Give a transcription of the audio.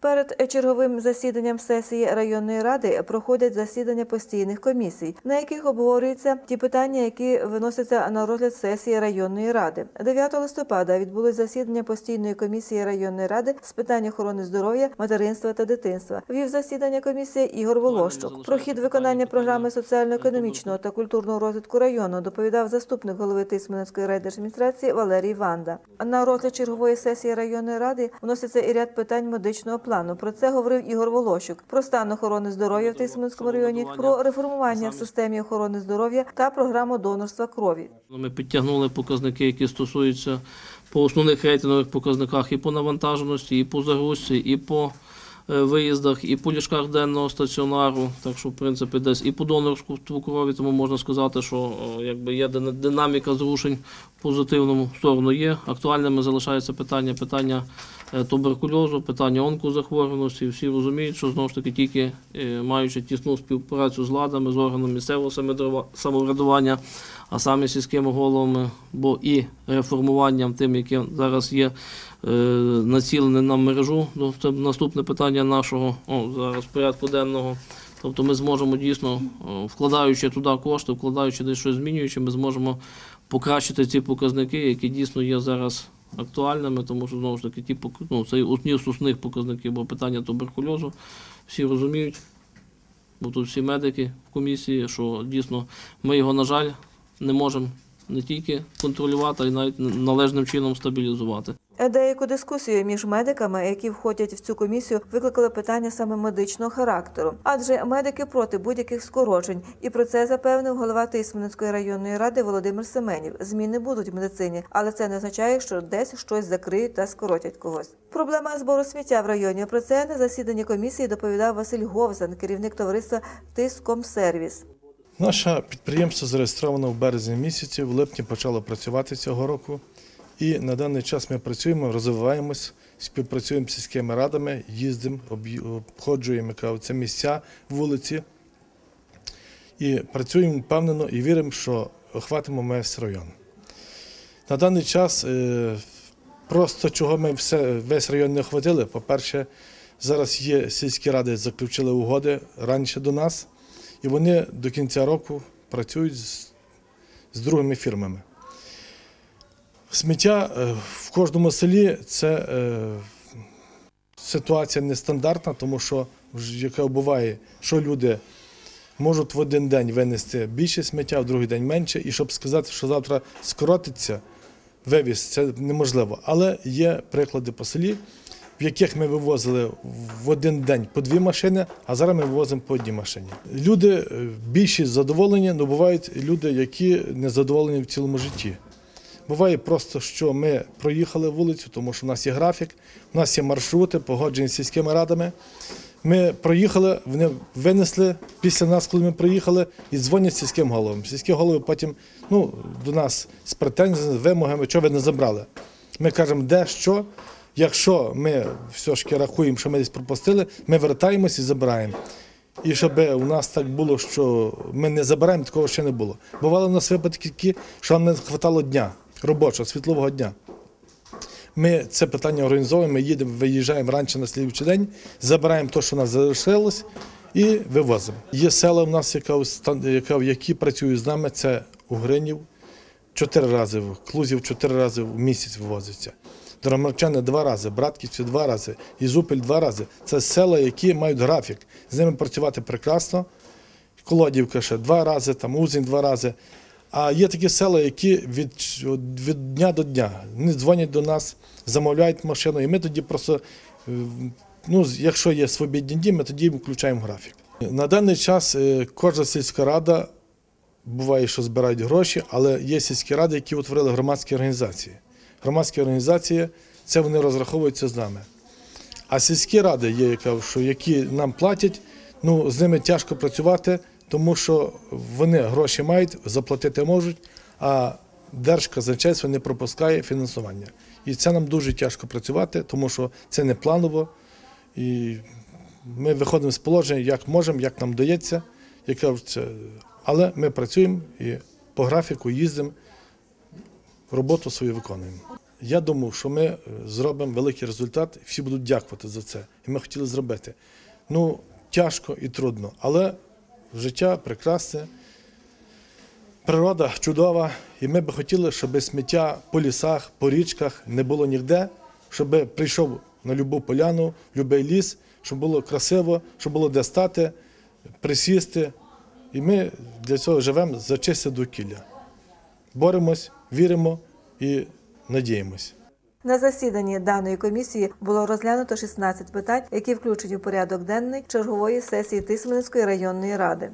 Перед черговим засіданням сесії районної ради проходять засідання постійних комісій, на яких обговорюються ті питання, які виносяться на розгляд сесії районної ради. 9 листопада відбулось засідання постійної комісії районної ради з питань охорони здоров'я, материнства та дитинства. Вів засідання комісія Ігор Волощук. Про хід виконання програми соціально-економічного та культурного розвитку району доповідав заступник голови Тисменецької райдержадміністрації Валерій Ванда. На розгляд чергової сесії районної ради вноситься і ряд питань медичного плану. Про це говорив Ігор Волощук. Про стан охорони здоров'я в Тисменецькому районі, про реформування в системі охорони здоров'я та програму донорства крові. Ми підтягнули показники, які стосуються по основних рейтингових показниках і по навантаженості, і по загрузці, і по е, виїздах, і по ліжках денного стаціонару. Так що, в принципі, десь і по донорству крові, тому можна сказати, що якби є дина- динаміка зрушень позитивному сторону є. Актуальними залишається питання питання е, туберкульозу, питання онкозахворюваності. Всі розуміють, що знову ж таки тільки е, маючи тісну співпрацю з владами, з органами місцевого самоврядува- самоврядування, а саме сільськими головами, бо і реформуванням тим, яке зараз є е, націлене на мережу. Ну, Це наступне питання нашого о, зараз порядку денного. Тобто ми зможемо дійсно, вкладаючи туди кошти, вкладаючи десь щось змінюючи, ми зможемо покращити ці показники, які дійсно є зараз актуальними, тому що знову ж таки ті ну, це одні з основних показників, бо питання туберкульозу всі розуміють, бо тут всі медики в комісії, що дійсно ми його, на жаль, не можемо не тільки контролювати, а й навіть належним чином стабілізувати. Деяку дискусію між медиками, які входять в цю комісію, викликали питання саме медичного характеру, адже медики проти будь-яких скорочень, і про це запевнив голова Тисменецької районної ради Володимир Семенів. Зміни будуть в медицині, але це не означає, що десь щось закриють та скоротять когось. Проблема збору сміття в районі. Про це на засіданні комісії доповідав Василь Говзан, керівник товариства Тискомсервіс. Наше підприємство зареєстровано в березні місяці, в липні почало працювати цього року. І на даний час ми працюємо, розвиваємось, співпрацюємо з сільськими радами, їздимо, обходжуємо це місця, вулиці. І працюємо впевнено і віримо, що охватимо весь район. На даний час е, просто чого ми все, весь район не охватили. По-перше, зараз є сільські ради, заключили угоди раніше до нас, і вони до кінця року працюють з, з другими фірмами. Сміття е, в кожному селі це е, ситуація нестандартна, тому що яке буває, що люди можуть в один день винести більше сміття, в другий день менше. І щоб сказати, що завтра скоротиться вивіз, це неможливо. Але є приклади по селі, в яких ми вивозили в один день по дві машини, а зараз ми вивозимо по одній машині. Люди е, більшість задоволені, але бувають люди, які не задоволені в цілому житті. Буває просто, що ми проїхали вулицю, тому що в нас є графік, у нас є маршрути, погоджені з сільськими радами. Ми проїхали, вони винесли після нас, коли ми приїхали, і дзвонять сільським головам. Сільські голови потім ну, до нас з претензіями, з вимогами, що ви не забрали. Ми кажемо, де що. Якщо ми все ж таки рахуємо, що ми десь пропустили, ми вертаємось і забираємо. І щоб у нас так було, що ми не забираємо, такого ще не було. Бували в нас випадки такі, що нам не вистачало дня, робочого, світлового дня. Ми це питання організовуємо, їдемо, виїжджаємо раніше на слідчий день, забираємо те, що у нас залишилось, і вивозимо. Є села в нас, яка, які працюють з нами, це Угринів, чотири рази, Клузів чотири рази в місяць вивозиться. Драмарчани два рази, Братківці два рази, Ізупіль два рази. Це села, які мають графік. З ними працювати прекрасно. Колодівка ще два рази, там Узень два рази. А є такі села, які від, від дня до дня вони дзвонять до нас, замовляють машину, і ми тоді просто, е, ну, якщо є свобідні дні, ми тоді включаємо графік. На даний час е, кожна сільська рада буває, що збирають гроші, але є сільські ради, які утворили громадські організації. Громадські організації це вони розраховуються з нами. А сільські ради є, що, які нам платять, ну, з ними тяжко працювати, тому що вони гроші мають, заплатити можуть, а Держказначейство не пропускає фінансування. І це нам дуже тяжко працювати, тому що це не планово. І ми виходимо з положення, як можемо, як нам дається. Яка це... Але ми працюємо і по графіку їздимо, роботу свою виконуємо. я думав, що ми зробимо великий результат, і всі будуть дякувати за це. І ми хотіли зробити. Ну, тяжко і трудно, але життя прекрасне, природа чудова, і ми би хотіли, щоб сміття по лісах, по річках не було ніде, щоб прийшов на любу поляну, будь-який ліс, щоб було красиво, щоб було де стати, присісти. І ми для цього живемо за чисте довкілля. Боремось, віримо і надіємось. На засіданні даної комісії було розглянуто 16 питань, які включені у порядок денний чергової сесії Тисменської районної ради.